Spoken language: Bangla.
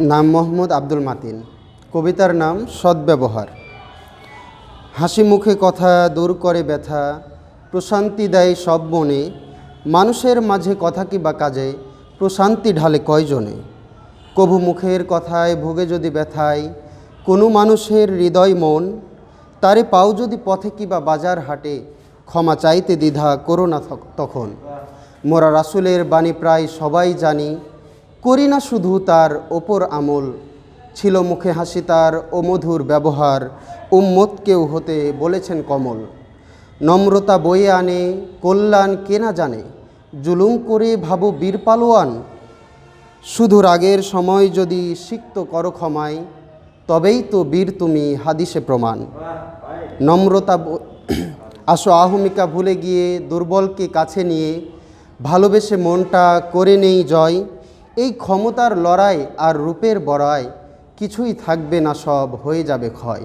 নাম মোহাম্মদ আব্দুল মাতিন। কবিতার নাম সদ্ব্যবহার। হাসি মুখে কথা দূর করে ব্যথা, প্রশান্তি দেয় সব মনে। মানুষের মাঝে কথা কি বা কাজে, প্রশান্তি ঢালে কয়জনে? কভু মুখের কথায় ভোগে যদি ব্যথায়, কোনো মানুষের হৃদয় মন। তারে পাও যদি পথে কি বা বাজার হাটে, ক্ষমা চাইতে দ্বিধা করো না তখন। মোরা রাসুলের বাণী প্রায় সবাই জানি। করি না শুধু তার ওপর আমল। ছিল মুখে হাসি তার ও মধুর ব্যবহার। উম্মতকেও হতে বলেছেন কমল। নম্রতা বয়ে আনে, কল্যাণ কে না জানে? জুলুম করে ভাবো বীর পালোয়ান। শুধু রাগের সময় যদি সিক্ত করো ক্ষমায়, তবেই তো বীর তুমি হাদিসে প্রমাণ। নম্রতা আসো আহমিকা ভুলে গিয়ে দুর্বলকে কাছে নিয়ে। ভালোবেসে মনটা করে নেই জয়। এই ক্ষমতার লড়াই আর রূপের বড়াই কিছুই থাকবে না সব হয়ে যাবে ক্ষয়